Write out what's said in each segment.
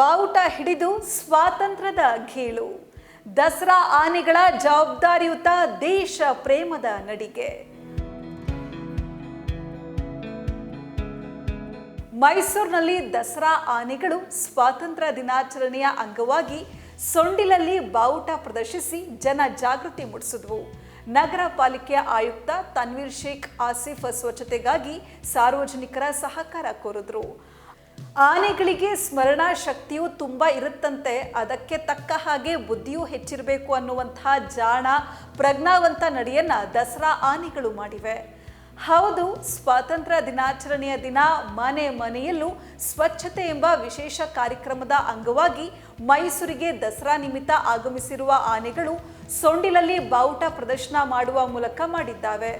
ಬಾವುಟ ಹಿಡಿದು ಸ್ವಾತಂತ್ರ್ಯದ ಗೀಳು. ದಸರಾ ಆನೆಗಳ ಜವಾಬ್ದಾರಿಯುತ ದೇಶ ಪ್ರೇಮದ ನಡಿಗೆ. ಮೈಸೂರಿನಲ್ಲಿ ದಸರಾ ಆನೆಗಳು ಸ್ವಾತಂತ್ರ್ಯ ದಿನಾಚರಣೆಯ ಅಂಗವಾಗಿ ಸೊಂಡಿಲಲ್ಲಿ ಬಾವುಟ ಪ್ರದರ್ಶಿಸಿ ಜನ ಜಾಗೃತಿ ಮೂಡಿಸಿದ್ವು. ನಗರ ಪಾಲಿಕೆಯ ಆಯುಕ್ತ ತನ್ವೀರ್ ಶೇಖ್, ಆಸಿಫ್ ಸ್ವಚ್ಛತೆಗಾಗಿ ಸಾರ್ವಜನಿಕರ ಸಹಕಾರ ಕೋರಿದ್ರು. ಆನೆಗಳಿಗೆ ಸ್ಮರಣಾ ಶಕ್ತಿಯು ತುಂಬ ಇರುತ್ತಂತೆ, ಅದಕ್ಕೆ ತಕ್ಕ ಹಾಗೆ ಬುದ್ಧಿಯೂ ಹೆಚ್ಚಿರಬೇಕು ಅನ್ನುವಂತಹ ಜಾಣ, ಪ್ರಜ್ಞಾವಂತ ನಡೆಯನ್ನ ದಸರಾ ಆನೆಗಳು ಮಾಡಿವೆ. ಹೌದು, ಸ್ವಾತಂತ್ರ್ಯ ದಿನಾಚರಣೆಯ ದಿನ ಮನೆ ಮನೆಯಲ್ಲೂ ಸ್ವಚ್ಛತೆ ಎಂಬ ವಿಶೇಷ ಕಾರ್ಯಕ್ರಮದ ಅಂಗವಾಗಿ ಮೈಸೂರಿಗೆ ದಸರಾ ನಿಮಿತ್ತ ಆಗಮಿಸಿರುವ ಆನೆಗಳು ಸೊಂಡಿಲಲ್ಲಿ ಬಾವುಟ ಪ್ರದರ್ಶನ ಮಾಡುವ ಮೂಲಕ ಮಾಡಿದ್ದಾವೆ.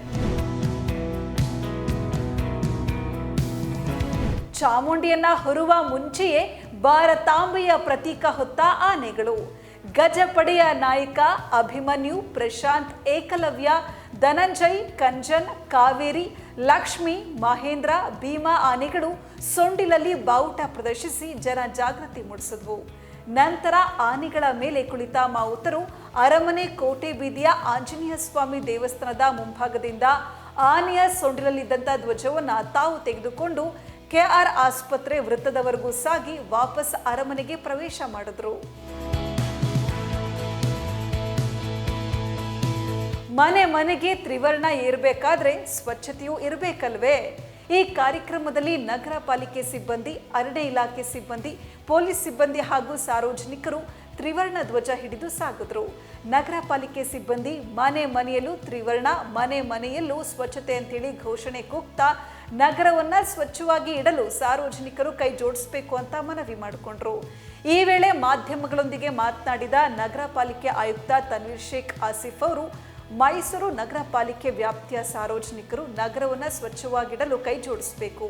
ಚಾಮುಂಡಿಯನ್ನ ಹೊರುವ ಮುಂಚೆಯೇ ಭಾರತಾಂಬೆಯ ಪ್ರತೀಕ ಹೊತ್ತ ಆನೆಗಳು. ಗಜಪಡೆಯ ನಾಯಕ ಅಭಿಮನ್ಯು, ಪ್ರಶಾಂತ್, ಏಕಲವ್ಯ, ಧನಂಜಯ್, ಕಂಜನ್, ಕಾವೇರಿ, ಲಕ್ಷ್ಮಿ, ಮಹೇಂದ್ರ, ಭೀಮಾ ಆನೆಗಳು ಸೊಂಡಿಲಲ್ಲಿ ಬಾವುಟ ಪ್ರದರ್ಶಿಸಿ ಜನ ಜಾಗೃತಿ ಮೂಡಿಸಿದ್ವು. ನಂತರ ಆನೆಗಳ ಮೇಲೆ ಕುಳಿತ ಮಾವುತರು ಅರಮನೆ ಕೋಟೆ ಬೀದಿಯ ಆಂಜನೇಯ ಸ್ವಾಮಿ ದೇವಸ್ಥಾನದ ಮುಂಭಾಗದಿಂದ ಆನೆಯ ಸೊಂಡಿಲಲ್ಲಿದ್ದಂಥ ಧ್ವಜವನ್ನು ತಾವು ತೆಗೆದುಕೊಂಡು ಕೆಆರ್ ಆಸ್ಪತ್ರೆ ವೃತ್ತದವರೆಗೂ ಸಾಗಿ ವಾಪಸ್ ಅರಮನೆಗೆ ಪ್ರವೇಶ ಮಾಡಿದ್ರು. ಮನೆ ಮನೆಗೆ ತ್ರಿವರ್ಣ ಏರ್ಬೇಕಾದ್ರೆ ಸ್ವಚ್ಛತೆಯೂ ಇರಬೇಕಲ್ವೇ? ಈ ಕಾರ್ಯಕ್ರಮದಲ್ಲಿ ನಗರ ಪಾಲಿಕೆ ಸಿಬ್ಬಂದಿ, ಅರಣ್ಯ ಇಲಾಖೆ ಸಿಬ್ಬಂದಿ, ಪೊಲೀಸ್ ಸಿಬ್ಬಂದಿ ಹಾಗೂ ಸಾರ್ವಜನಿಕರು ತ್ರಿವರ್ಣ ಧ್ವಜ ಹಿಡಿದು ಸಾಗಿದ್ರು. ನಗರ ಪಾಲಿಕೆ ಸಿಬ್ಬಂದಿ ಮನೆ ಮನೆಯಲ್ಲೂ ತ್ರಿವರ್ಣ, ಮನೆ ಮನೆಯಲ್ಲೂ ಸ್ವಚ್ಛತೆ ಅಂತೇಳಿ ಘೋಷಣೆ ಕೂಗ್ತಾ ನಗರವನ್ನ ಸ್ವಚ್ಛವಾಗಿ ಇಡಲು ಸಾರ್ವಜನಿಕರು ಕೈ ಜೋಡಿಸಬೇಕು ಅಂತ ಮನವಿ ಮಾಡಿಕೊಂಡ್ರು. ಈ ವೇಳೆ ಮಾಧ್ಯಮಗಳೊಂದಿಗೆ ಮಾತನಾಡಿದ ನಗರ ಪಾಲಿಕೆ ಆಯುಕ್ತ ತನ್ವೀರ್ ಶೇಖ್ ಆಸಿಫ್ ಅವರು, ಮೈಸೂರು ನಗರ ಪಾಲಿಕೆ ವ್ಯಾಪ್ತಿಯ ಸಾರ್ವಜನಿಕರು ನಗರವನ್ನು ಸ್ವಚ್ಛವಾಗಿಡಲು ಕೈ ಜೋಡಿಸಬೇಕು.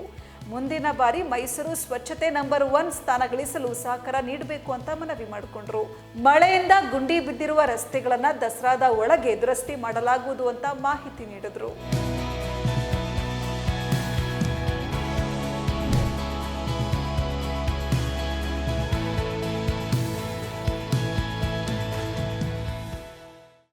ಮುಂದಿನ ಬಾರಿ ಮೈಸೂರು ಸ್ವಚ್ಛತೆ ನಂಬರ್ ಒನ್ ಸ್ಥಾನ ಗಳಿಸಲು ಸಹಕಾರ ನೀಡಬೇಕು ಅಂತ ಮನವಿ ಮಾಡಿಕೊಂಡ್ರು. ಮಳೆಯಿಂದ ಗುಂಡಿ ಬಿದ್ದಿರುವ ರಸ್ತೆಗಳನ್ನು ದಸರಾದ ಒಳಗೆ ದುರಸ್ತಿ ಮಾಡಲಾಗುವುದು ಅಂತ ಮಾಹಿತಿ ನೀಡಿದ್ರು.